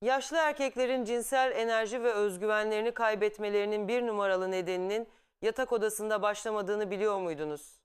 Yaşlı erkeklerin cinsel enerji ve özgüvenlerini kaybetmelerinin bir numaralı nedeninin yatak odasında başlamadığını biliyor muydunuz?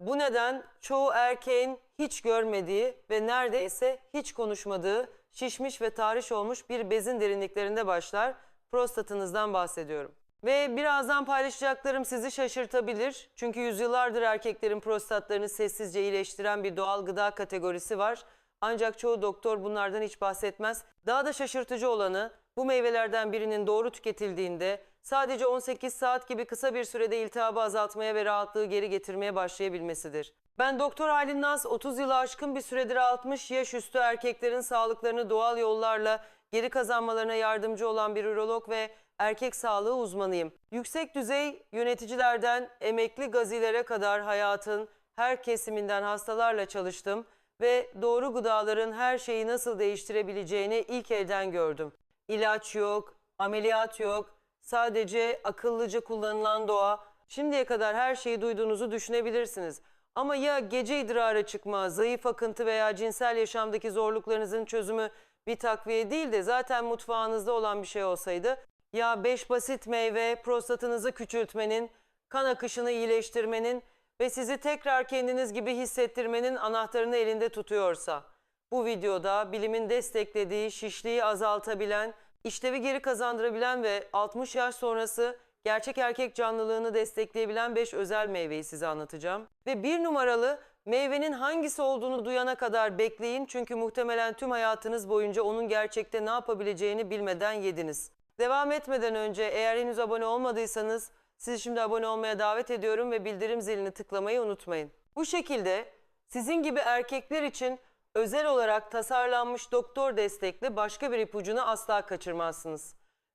Bu neden çoğu erkeğin hiç görmediği ve neredeyse hiç konuşmadığı şişmiş ve tahriş olmuş bir bezin derinliklerinde başlar. Prostatınızdan bahsediyorum. Ve birazdan paylaşacaklarım sizi şaşırtabilir. Çünkü yüzyıllardır erkeklerin prostatlarını sessizce iyileştiren bir doğal gıda kategorisi var. Ancak çoğu doktor bunlardan hiç bahsetmez. Daha da şaşırtıcı olanı bu meyvelerden birinin doğru tüketildiğinde sadece 18 saat gibi kısa bir sürede iltihabı azaltmaya ve rahatlığı geri getirmeye başlayabilmesidir. Ben Doktor Halin Naz 30 yılı aşkın bir süredir 60 yaş üstü erkeklerin sağlıklarını doğal yollarla geri kazanmalarına yardımcı olan bir ürolog ve erkek sağlığı uzmanıyım. Yüksek düzey yöneticilerden emekli gazilere kadar hayatın her kesiminden hastalarla çalıştım ve doğru gıdaların her şeyi nasıl değiştirebileceğini ilk elden gördüm. İlaç yok, ameliyat yok, sadece akıllıca kullanılan doğa. Şimdiye kadar her şeyi duyduğunuzu düşünebilirsiniz. Ama ya gece idrara çıkma, zayıf akıntı veya cinsel yaşamdaki zorluklarınızın çözümü bir takviye değil de zaten mutfağınızda olan bir şey olsaydı ya beş basit meyve prostatınızı küçültmenin, kan akışını iyileştirmenin ve sizi tekrar kendiniz gibi hissettirmenin anahtarını elinde tutuyorsa bu videoda bilimin desteklediği şişliği azaltabilen, işlevi geri kazandırabilen ve 60 yaş sonrası gerçek erkek canlılığını destekleyebilen 5 özel meyveyi size anlatacağım. Ve bir numaralı meyvenin hangisi olduğunu duyana kadar bekleyin çünkü muhtemelen tüm hayatınız boyunca onun gerçekte ne yapabileceğini bilmeden yediniz. Devam etmeden önce eğer henüz abone olmadıysanız sizi şimdi abone olmaya davet ediyorum ve bildirim zilini tıklamayı unutmayın. Bu şekilde sizin gibi erkekler için özel olarak tasarlanmış doktor destekli başka bir ipucunu asla kaçırmazsınız.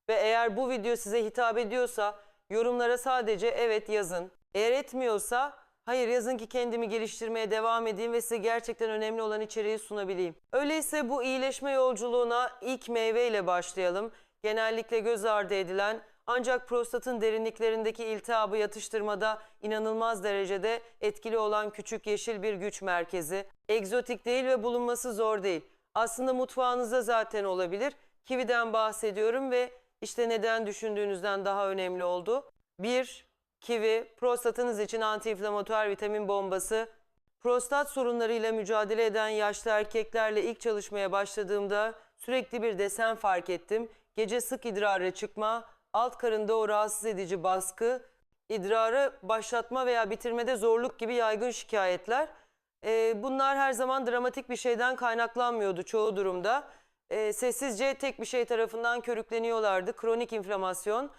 Ve eğer bu video size hitap ediyorsa yorumlara sadece evet yazın. Eğer etmiyorsa hayır yazın ki kendimi geliştirmeye devam edeyim ve size gerçekten önemli olan içeriği sunabileyim. Öyleyse bu iyileşme yolculuğuna ilk meyveyle başlayalım. Genellikle göz ardı edilen ancak prostatın derinliklerindeki iltihabı yatıştırmada inanılmaz derecede etkili olan küçük yeşil bir güç merkezi. Egzotik değil ve bulunması zor değil. Aslında mutfağınızda zaten olabilir. Kividen bahsediyorum ve işte neden düşündüğünüzden daha önemli oldu. 1. Kivi, prostatınız için antiinflamatuar vitamin bombası. Prostat sorunlarıyla mücadele eden yaşlı erkeklerle ilk çalışmaya başladığımda sürekli bir desen fark ettim. Gece sık idrara çıkma, alt karında o rahatsız edici baskı, idrarı başlatma veya bitirmede zorluk gibi yaygın şikayetler. Ee, bunlar her zaman dramatik bir şeyden kaynaklanmıyordu çoğu durumda. Ee, sessizce tek bir şey tarafından körükleniyorlardı. Kronik inflamasyon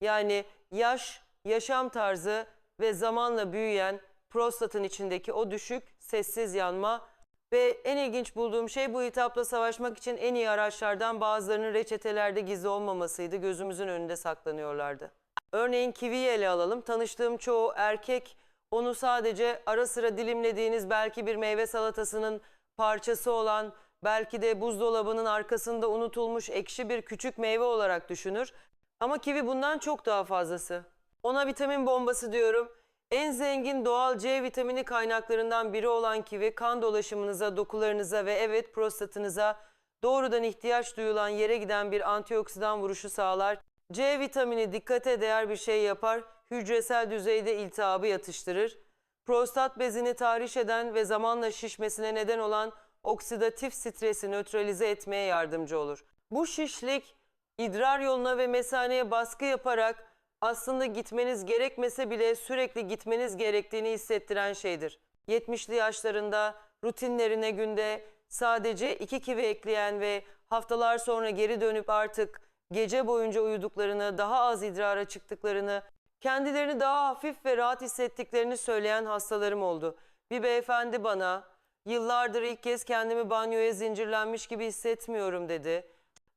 yani yaş, yaşam tarzı ve zamanla büyüyen prostatın içindeki o düşük sessiz yanma ve en ilginç bulduğum şey bu iltihapla savaşmak için en iyi araçlardan bazılarının reçetelerde gizli olmamasıydı. Gözümüzün önünde saklanıyorlardı. Örneğin kiviyi ele alalım. Tanıştığım çoğu erkek onu sadece ara sıra dilimlediğiniz belki bir meyve salatasının parçası olan belki de buzdolabının arkasında unutulmuş ekşi bir küçük meyve olarak düşünür. Ama kivi bundan çok daha fazlası. Ona vitamin bombası diyorum. En zengin doğal C vitamini kaynaklarından biri olan kivi kan dolaşımınıza, dokularınıza ve evet prostatınıza doğrudan ihtiyaç duyulan yere giden bir antioksidan vuruşu sağlar. C vitamini dikkate değer bir şey yapar, hücresel düzeyde iltihabı yatıştırır. Prostat bezini tahriş eden ve zamanla şişmesine neden olan oksidatif stresi nötralize etmeye yardımcı olur. Bu şişlik idrar yoluna ve mesaneye baskı yaparak aslında gitmeniz gerekmese bile sürekli gitmeniz gerektiğini hissettiren şeydir. 70'li yaşlarında rutinlerine günde sadece iki kivi ekleyen ve haftalar sonra geri dönüp artık gece boyunca uyuduklarını, daha az idrara çıktıklarını, kendilerini daha hafif ve rahat hissettiklerini söyleyen hastalarım oldu. Bir beyefendi bana yıllardır ilk kez kendimi banyoya zincirlenmiş gibi hissetmiyorum dedi.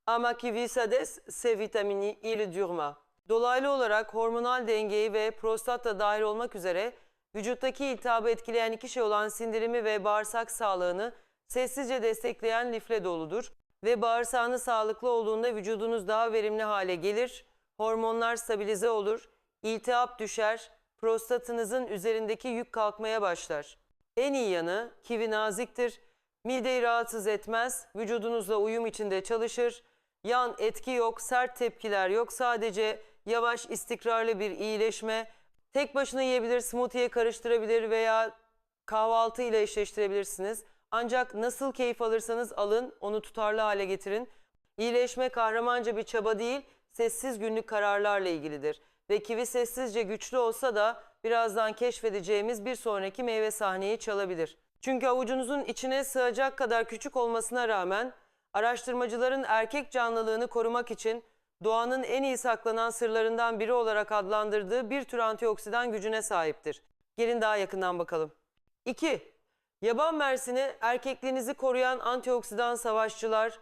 Ama kivi sades C vitamini il durma. Dolaylı olarak hormonal dengeyi ve prostat da dahil olmak üzere vücuttaki iltihabı etkileyen iki şey olan sindirimi ve bağırsak sağlığını sessizce destekleyen lifle doludur. Ve bağırsağınız sağlıklı olduğunda vücudunuz daha verimli hale gelir, hormonlar stabilize olur, iltihap düşer, prostatınızın üzerindeki yük kalkmaya başlar. En iyi yanı kivi naziktir, mideyi rahatsız etmez, vücudunuzla uyum içinde çalışır, yan etki yok, sert tepkiler yok. Sadece yavaş, istikrarlı bir iyileşme. Tek başına yiyebilir, smoothie'ye karıştırabilir veya kahvaltı ile eşleştirebilirsiniz. Ancak nasıl keyif alırsanız alın, onu tutarlı hale getirin. İyileşme kahramanca bir çaba değil, sessiz günlük kararlarla ilgilidir. Ve kivi sessizce güçlü olsa da birazdan keşfedeceğimiz bir sonraki meyve sahneyi çalabilir. Çünkü avucunuzun içine sığacak kadar küçük olmasına rağmen araştırmacıların erkek canlılığını korumak için doğanın en iyi saklanan sırlarından biri olarak adlandırdığı bir tür antioksidan gücüne sahiptir. Gelin daha yakından bakalım. 2. Yaban mersini erkekliğinizi koruyan antioksidan savaşçılar.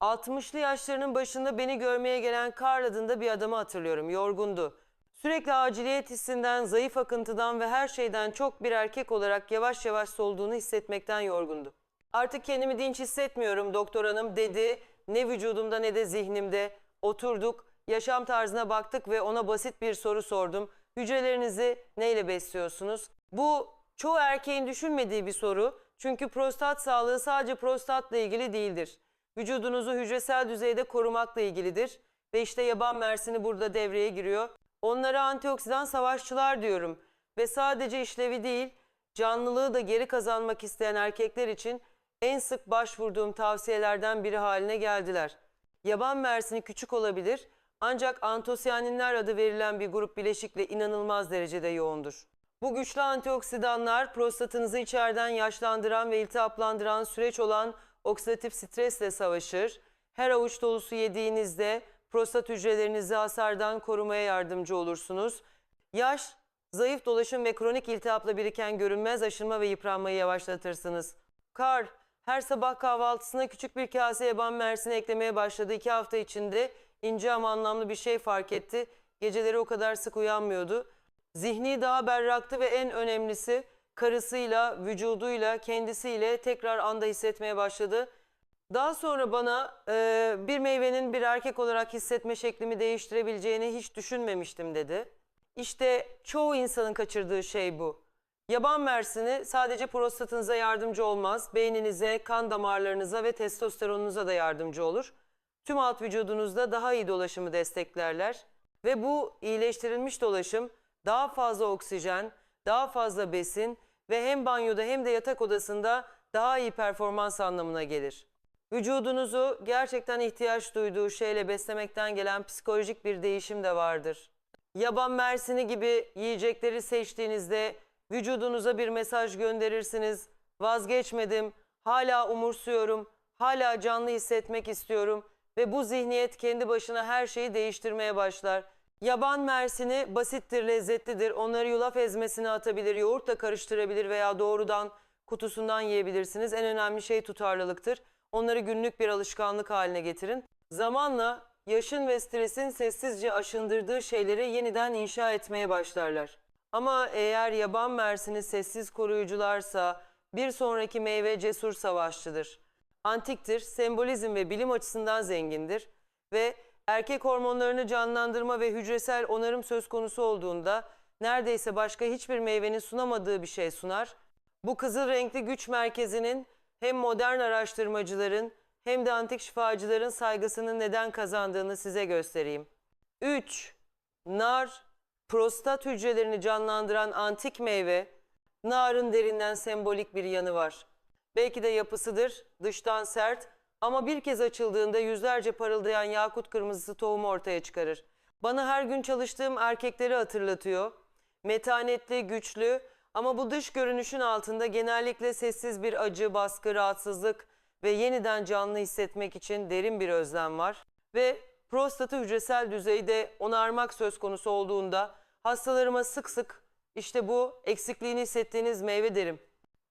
60'lı yaşlarının başında beni görmeye gelen Karl adında bir adamı hatırlıyorum. Yorgundu. Sürekli aciliyet hissinden, zayıf akıntıdan ve her şeyden çok bir erkek olarak yavaş yavaş solduğunu hissetmekten yorgundu. Artık kendimi dinç hissetmiyorum doktor hanım dedi. Ne vücudumda ne de zihnimde. Oturduk, yaşam tarzına baktık ve ona basit bir soru sordum. Hücrelerinizi neyle besliyorsunuz? Bu çoğu erkeğin düşünmediği bir soru. Çünkü prostat sağlığı sadece prostatla ilgili değildir. Vücudunuzu hücresel düzeyde korumakla ilgilidir. Ve işte yaban mersini burada devreye giriyor. Onlara antioksidan savaşçılar diyorum. Ve sadece işlevi değil, canlılığı da geri kazanmak isteyen erkekler için en sık başvurduğum tavsiyelerden biri haline geldiler. Yaban mersini küçük olabilir ancak antosiyaninler adı verilen bir grup bileşikle inanılmaz derecede yoğundur. Bu güçlü antioksidanlar prostatınızı içeriden yaşlandıran ve iltihaplandıran süreç olan oksidatif stresle savaşır. Her avuç dolusu yediğinizde prostat hücrelerinizi hasardan korumaya yardımcı olursunuz. Yaş, zayıf dolaşım ve kronik iltihapla biriken görünmez aşınma ve yıpranmayı yavaşlatırsınız. Kar, her sabah kahvaltısına küçük bir kase yaban mersini eklemeye başladı. İki hafta içinde ince ama anlamlı bir şey fark etti. Geceleri o kadar sık uyanmıyordu. Zihni daha berraktı ve en önemlisi karısıyla, vücuduyla, kendisiyle tekrar anda hissetmeye başladı. Daha sonra bana e, bir meyvenin bir erkek olarak hissetme şeklimi değiştirebileceğini hiç düşünmemiştim dedi. İşte çoğu insanın kaçırdığı şey bu. Yaban mersini sadece prostatınıza yardımcı olmaz, beyninize, kan damarlarınıza ve testosteronunuza da yardımcı olur. Tüm alt vücudunuzda daha iyi dolaşımı desteklerler ve bu iyileştirilmiş dolaşım daha fazla oksijen, daha fazla besin ve hem banyoda hem de yatak odasında daha iyi performans anlamına gelir. Vücudunuzu gerçekten ihtiyaç duyduğu şeyle beslemekten gelen psikolojik bir değişim de vardır. Yaban mersini gibi yiyecekleri seçtiğinizde vücudunuza bir mesaj gönderirsiniz. Vazgeçmedim, hala umursuyorum, hala canlı hissetmek istiyorum ve bu zihniyet kendi başına her şeyi değiştirmeye başlar. Yaban mersini basittir, lezzetlidir. Onları yulaf ezmesine atabilir, yoğurtla karıştırabilir veya doğrudan kutusundan yiyebilirsiniz. En önemli şey tutarlılıktır. Onları günlük bir alışkanlık haline getirin. Zamanla yaşın ve stresin sessizce aşındırdığı şeyleri yeniden inşa etmeye başlarlar. Ama eğer yaban mersini sessiz koruyucularsa bir sonraki meyve cesur savaşçıdır. Antiktir, sembolizm ve bilim açısından zengindir ve erkek hormonlarını canlandırma ve hücresel onarım söz konusu olduğunda neredeyse başka hiçbir meyvenin sunamadığı bir şey sunar. Bu kızıl renkli güç merkezinin hem modern araştırmacıların hem de antik şifacıların saygısını neden kazandığını size göstereyim. 3. Nar, prostat hücrelerini canlandıran antik meyve, narın derinden sembolik bir yanı var. Belki de yapısıdır, dıştan sert ama bir kez açıldığında yüzlerce parıldayan yakut kırmızısı tohumu ortaya çıkarır. Bana her gün çalıştığım erkekleri hatırlatıyor. Metanetli, güçlü ama bu dış görünüşün altında genellikle sessiz bir acı, baskı, rahatsızlık ve yeniden canlı hissetmek için derin bir özlem var. Ve prostatı hücresel düzeyde onarmak söz konusu olduğunda hastalarıma sık sık işte bu eksikliğini hissettiğiniz meyve derim.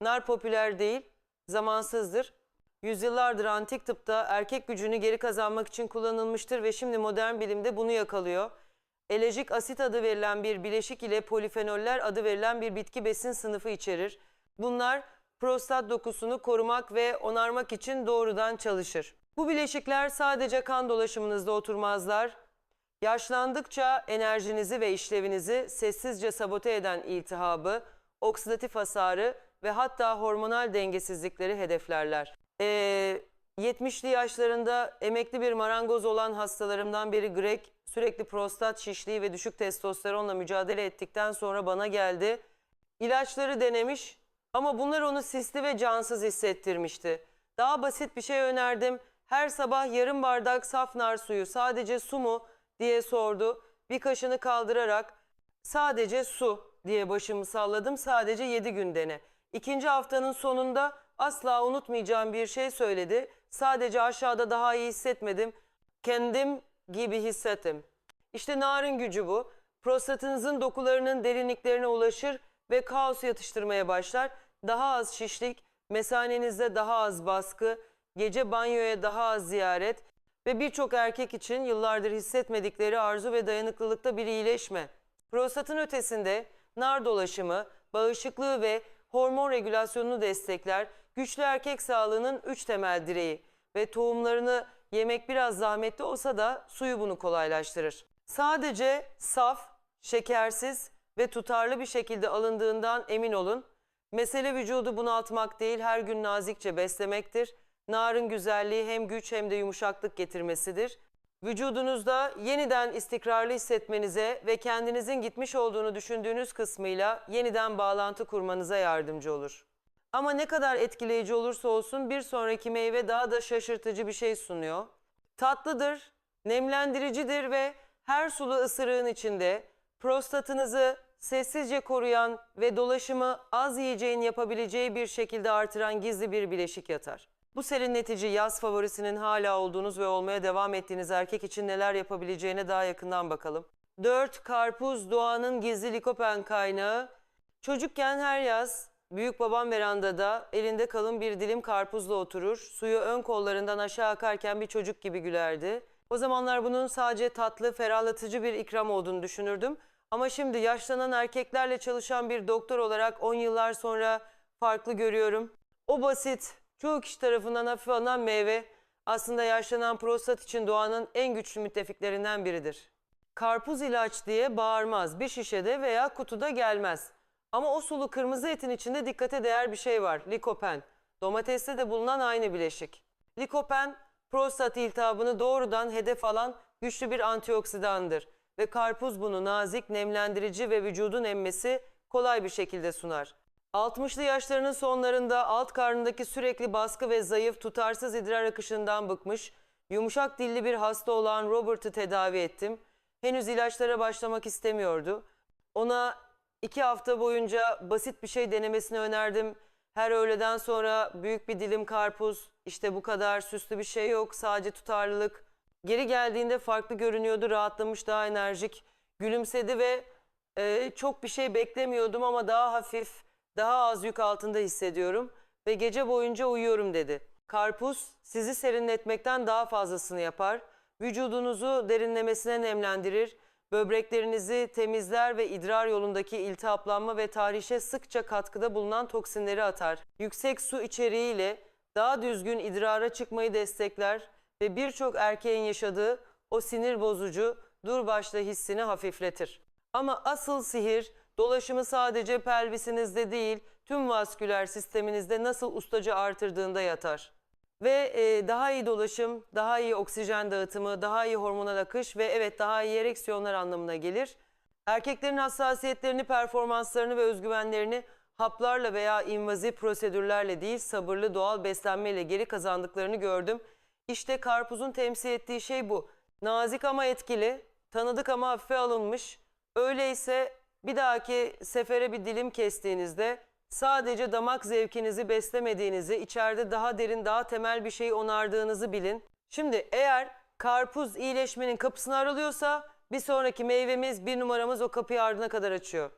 Nar popüler değil, zamansızdır. Yüzyıllardır antik tıpta erkek gücünü geri kazanmak için kullanılmıştır ve şimdi modern bilimde bunu yakalıyor. Elejik asit adı verilen bir bileşik ile polifenoller adı verilen bir bitki besin sınıfı içerir. Bunlar prostat dokusunu korumak ve onarmak için doğrudan çalışır. Bu bileşikler sadece kan dolaşımınızda oturmazlar. Yaşlandıkça enerjinizi ve işlevinizi sessizce sabote eden iltihabı, oksidatif hasarı ve hatta hormonal dengesizlikleri hedeflerler. Ee, 70'li yaşlarında emekli bir marangoz olan hastalarımdan biri Greg sürekli prostat şişliği ve düşük testosteronla mücadele ettikten sonra bana geldi. İlaçları denemiş ama bunlar onu sisli ve cansız hissettirmişti. Daha basit bir şey önerdim. Her sabah yarım bardak saf nar suyu sadece su mu diye sordu. Bir kaşını kaldırarak sadece su diye başımı salladım sadece 7 gün dene. İkinci haftanın sonunda asla unutmayacağım bir şey söyledi. Sadece aşağıda daha iyi hissetmedim. Kendim gibi hissettim. İşte narın gücü bu. Prostatınızın dokularının derinliklerine ulaşır ve kaos yatıştırmaya başlar. Daha az şişlik, mesanenizde daha az baskı, gece banyoya daha az ziyaret ve birçok erkek için yıllardır hissetmedikleri arzu ve dayanıklılıkta bir iyileşme. Prostatın ötesinde nar dolaşımı, bağışıklığı ve hormon regülasyonunu destekler. Güçlü erkek sağlığının üç temel direği ve tohumlarını yemek biraz zahmetli olsa da suyu bunu kolaylaştırır. Sadece saf, şekersiz ve tutarlı bir şekilde alındığından emin olun. Mesele vücudu bunaltmak değil, her gün nazikçe beslemektir. Narın güzelliği hem güç hem de yumuşaklık getirmesidir. Vücudunuzda yeniden istikrarlı hissetmenize ve kendinizin gitmiş olduğunu düşündüğünüz kısmıyla yeniden bağlantı kurmanıza yardımcı olur. Ama ne kadar etkileyici olursa olsun bir sonraki meyve daha da şaşırtıcı bir şey sunuyor. Tatlıdır, nemlendiricidir ve her sulu ısırığın içinde prostatınızı sessizce koruyan ve dolaşımı az yiyeceğin yapabileceği bir şekilde artıran gizli bir bileşik yatar. Bu serinletici yaz favorisinin hala olduğunuz ve olmaya devam ettiğiniz erkek için neler yapabileceğine daha yakından bakalım. 4. Karpuz doğanın gizli likopen kaynağı. Çocukken her yaz büyük babam verandada elinde kalın bir dilim karpuzla oturur. Suyu ön kollarından aşağı akarken bir çocuk gibi gülerdi. O zamanlar bunun sadece tatlı, ferahlatıcı bir ikram olduğunu düşünürdüm. Ama şimdi yaşlanan erkeklerle çalışan bir doktor olarak 10 yıllar sonra farklı görüyorum. O basit, çoğu kişi tarafından hafife alınan meyve aslında yaşlanan prostat için doğanın en güçlü müttefiklerinden biridir. Karpuz ilaç diye bağırmaz. Bir şişede veya kutuda gelmez. Ama o sulu kırmızı etin içinde dikkate değer bir şey var. Likopen. Domateste de bulunan aynı bileşik. Likopen prostat iltihabını doğrudan hedef alan güçlü bir antioksidandır. Ve karpuz bunu nazik, nemlendirici ve vücudun emmesi kolay bir şekilde sunar. 60'lı yaşlarının sonlarında alt karnındaki sürekli baskı ve zayıf, tutarsız idrar akışından bıkmış, yumuşak dilli bir hasta olan Robert'ı tedavi ettim. Henüz ilaçlara başlamak istemiyordu. Ona iki hafta boyunca basit bir şey denemesini önerdim. Her öğleden sonra büyük bir dilim karpuz, işte bu kadar süslü bir şey yok, sadece tutarlılık. Geri geldiğinde farklı görünüyordu, rahatlamış, daha enerjik, gülümsedi ve e, çok bir şey beklemiyordum ama daha hafif, daha az yük altında hissediyorum ve gece boyunca uyuyorum dedi. Karpuz sizi serinletmekten daha fazlasını yapar. Vücudunuzu derinlemesine nemlendirir. Böbreklerinizi temizler ve idrar yolundaki iltihaplanma ve tahrişe sıkça katkıda bulunan toksinleri atar. Yüksek su içeriğiyle daha düzgün idrara çıkmayı destekler ve birçok erkeğin yaşadığı o sinir bozucu dur başla hissini hafifletir. Ama asıl sihir dolaşımı sadece pelvisinizde değil tüm vasküler sisteminizde nasıl ustaca artırdığında yatar. Ve e, daha iyi dolaşım, daha iyi oksijen dağıtımı, daha iyi hormonal akış ve evet daha iyi ereksiyonlar anlamına gelir. Erkeklerin hassasiyetlerini, performanslarını ve özgüvenlerini haplarla veya invaziv prosedürlerle değil sabırlı doğal beslenmeyle geri kazandıklarını gördüm. İşte karpuzun temsil ettiği şey bu. Nazik ama etkili, tanıdık ama hafife alınmış. Öyleyse bir dahaki sefere bir dilim kestiğinizde sadece damak zevkinizi beslemediğinizi, içeride daha derin, daha temel bir şeyi onardığınızı bilin. Şimdi eğer karpuz iyileşmenin kapısını aralıyorsa bir sonraki meyvemiz, bir numaramız o kapıyı ardına kadar açıyor.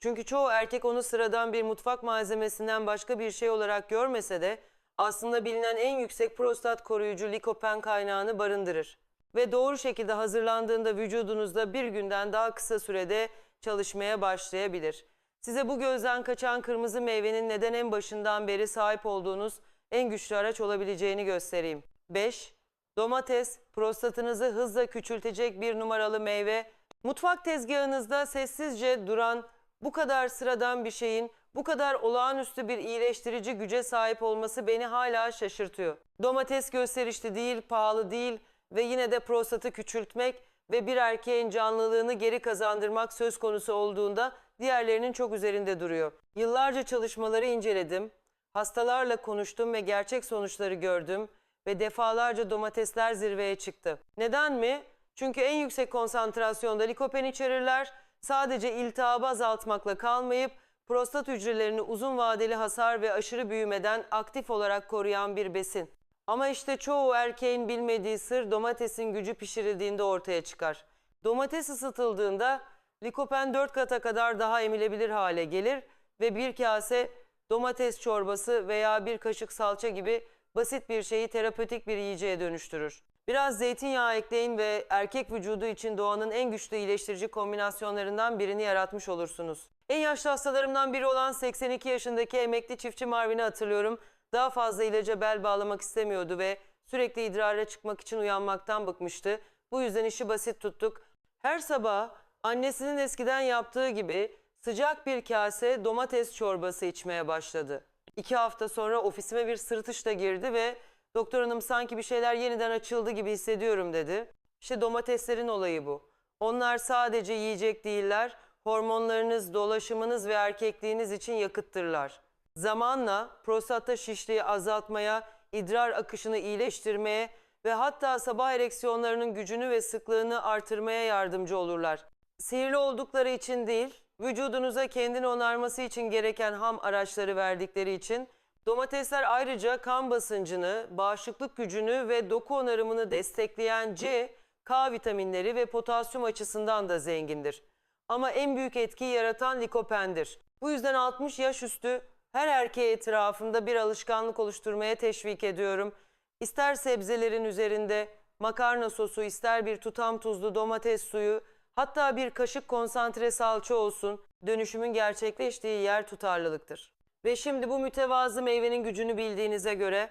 Çünkü çoğu erkek onu sıradan bir mutfak malzemesinden başka bir şey olarak görmese de aslında bilinen en yüksek prostat koruyucu likopen kaynağını barındırır. Ve doğru şekilde hazırlandığında vücudunuzda bir günden daha kısa sürede çalışmaya başlayabilir. Size bu gözden kaçan kırmızı meyvenin neden en başından beri sahip olduğunuz en güçlü araç olabileceğini göstereyim. 5. Domates, prostatınızı hızla küçültecek bir numaralı meyve. Mutfak tezgahınızda sessizce duran bu kadar sıradan bir şeyin bu kadar olağanüstü bir iyileştirici güce sahip olması beni hala şaşırtıyor. Domates gösterişli değil, pahalı değil ve yine de prostatı küçültmek ve bir erkeğin canlılığını geri kazandırmak söz konusu olduğunda diğerlerinin çok üzerinde duruyor. Yıllarca çalışmaları inceledim, hastalarla konuştum ve gerçek sonuçları gördüm ve defalarca domatesler zirveye çıktı. Neden mi? Çünkü en yüksek konsantrasyonda likopen içerirler. Sadece iltihabı azaltmakla kalmayıp prostat hücrelerini uzun vadeli hasar ve aşırı büyümeden aktif olarak koruyan bir besin. Ama işte çoğu erkeğin bilmediği sır domatesin gücü pişirildiğinde ortaya çıkar. Domates ısıtıldığında likopen 4 kata kadar daha emilebilir hale gelir ve bir kase domates çorbası veya bir kaşık salça gibi basit bir şeyi terapötik bir yiyeceğe dönüştürür. Biraz zeytinyağı ekleyin ve erkek vücudu için doğanın en güçlü iyileştirici kombinasyonlarından birini yaratmış olursunuz. En yaşlı hastalarımdan biri olan 82 yaşındaki emekli çiftçi Marvin'i hatırlıyorum. Daha fazla ilaca bel bağlamak istemiyordu ve sürekli idrara çıkmak için uyanmaktan bıkmıştı. Bu yüzden işi basit tuttuk. Her sabah annesinin eskiden yaptığı gibi sıcak bir kase domates çorbası içmeye başladı. İki hafta sonra ofisime bir sırıtışla girdi ve doktor hanım sanki bir şeyler yeniden açıldı gibi hissediyorum dedi. İşte domateslerin olayı bu. Onlar sadece yiyecek değiller, hormonlarınız, dolaşımınız ve erkekliğiniz için yakıttırlar. Zamanla prostatta şişliği azaltmaya, idrar akışını iyileştirmeye ve hatta sabah ereksiyonlarının gücünü ve sıklığını artırmaya yardımcı olurlar. Sihirli oldukları için değil, vücudunuza kendini onarması için gereken ham araçları verdikleri için domatesler ayrıca kan basıncını, bağışıklık gücünü ve doku onarımını destekleyen C, K vitaminleri ve potasyum açısından da zengindir. Ama en büyük etkiyi yaratan likopendir. Bu yüzden 60 yaş üstü her erkeğe etrafımda bir alışkanlık oluşturmaya teşvik ediyorum. İster sebzelerin üzerinde makarna sosu, ister bir tutam tuzlu domates suyu, hatta bir kaşık konsantre salça olsun, dönüşümün gerçekleştiği yer tutarlılıktır. Ve şimdi bu mütevazı meyvenin gücünü bildiğinize göre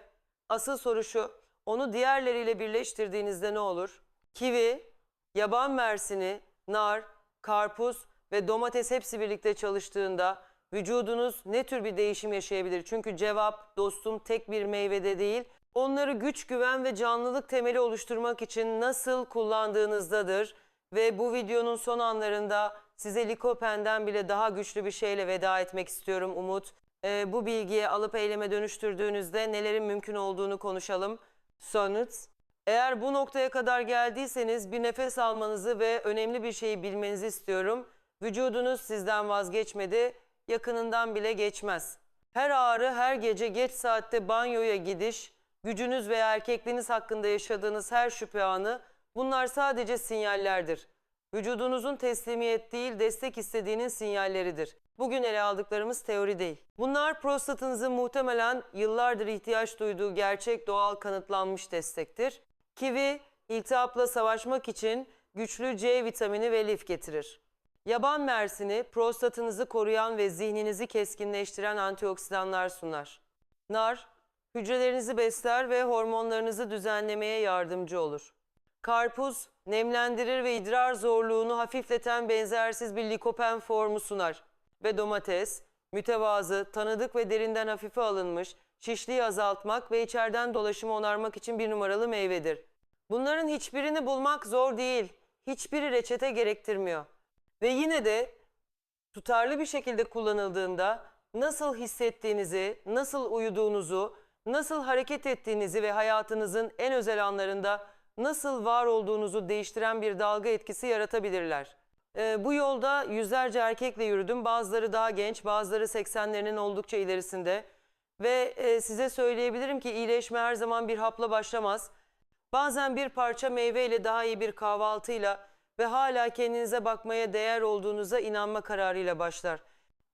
asıl soru şu, onu diğerleriyle birleştirdiğinizde ne olur? Kivi, yaban mersini, nar, karpuz ve domates hepsi birlikte çalıştığında vücudunuz ne tür bir değişim yaşayabilir? Çünkü cevap dostum tek bir meyvede değil, onları güç, güven ve canlılık temeli oluşturmak için nasıl kullandığınızdadır. Ve bu videonun son anlarında size Likopen'den bile daha güçlü bir şeyle veda etmek istiyorum Umut. Ee, bu bilgiyi alıp eyleme dönüştürdüğünüzde nelerin mümkün olduğunu konuşalım. Sonuç. Eğer bu noktaya kadar geldiyseniz bir nefes almanızı ve önemli bir şeyi bilmenizi istiyorum. Vücudunuz sizden vazgeçmedi, yakınından bile geçmez. Her ağrı, her gece geç saatte banyoya gidiş, gücünüz veya erkekliğiniz hakkında yaşadığınız her şüphe anı bunlar sadece sinyallerdir. Vücudunuzun teslimiyet değil, destek istediğinin sinyalleridir. Bugün ele aldıklarımız teori değil. Bunlar prostatınızın muhtemelen yıllardır ihtiyaç duyduğu gerçek doğal kanıtlanmış destektir. Kivi, iltihapla savaşmak için güçlü C vitamini ve lif getirir. Yaban mersini, prostatınızı koruyan ve zihninizi keskinleştiren antioksidanlar sunar. Nar, hücrelerinizi besler ve hormonlarınızı düzenlemeye yardımcı olur. Karpuz, nemlendirir ve idrar zorluğunu hafifleten benzersiz bir likopen formu sunar. Ve domates, mütevazı, tanıdık ve derinden hafife alınmış, şişliği azaltmak ve içeriden dolaşımı onarmak için bir numaralı meyvedir. Bunların hiçbirini bulmak zor değil. Hiçbiri reçete gerektirmiyor. Ve yine de tutarlı bir şekilde kullanıldığında nasıl hissettiğinizi, nasıl uyuduğunuzu, nasıl hareket ettiğinizi ve hayatınızın en özel anlarında nasıl var olduğunuzu değiştiren bir dalga etkisi yaratabilirler. Ee, bu yolda yüzlerce erkekle yürüdüm. Bazıları daha genç, bazıları 80'lerinin oldukça ilerisinde. Ve e, size söyleyebilirim ki iyileşme her zaman bir hapla başlamaz. Bazen bir parça meyveyle daha iyi bir kahvaltıyla ve hala kendinize bakmaya değer olduğunuza inanma kararıyla başlar.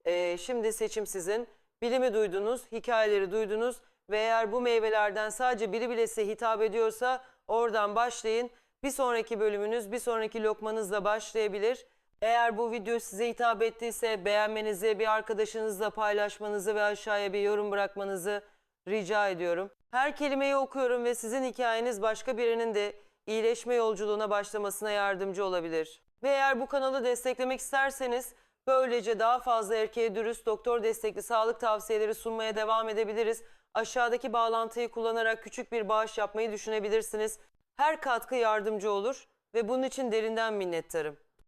Ee, şimdi seçim sizin. Bilimi duydunuz, hikayeleri duydunuz ve eğer bu meyvelerden sadece biri bile size hitap ediyorsa oradan başlayın. Bir sonraki bölümünüz, bir sonraki lokmanızla başlayabilir. Eğer bu video size hitap ettiyse beğenmenizi, bir arkadaşınızla paylaşmanızı ve aşağıya bir yorum bırakmanızı rica ediyorum. Her kelimeyi okuyorum ve sizin hikayeniz başka birinin de iyileşme yolculuğuna başlamasına yardımcı olabilir. Ve eğer bu kanalı desteklemek isterseniz Böylece daha fazla erkeğe dürüst doktor destekli sağlık tavsiyeleri sunmaya devam edebiliriz. Aşağıdaki bağlantıyı kullanarak küçük bir bağış yapmayı düşünebilirsiniz. Her katkı yardımcı olur ve bunun için derinden minnettarım.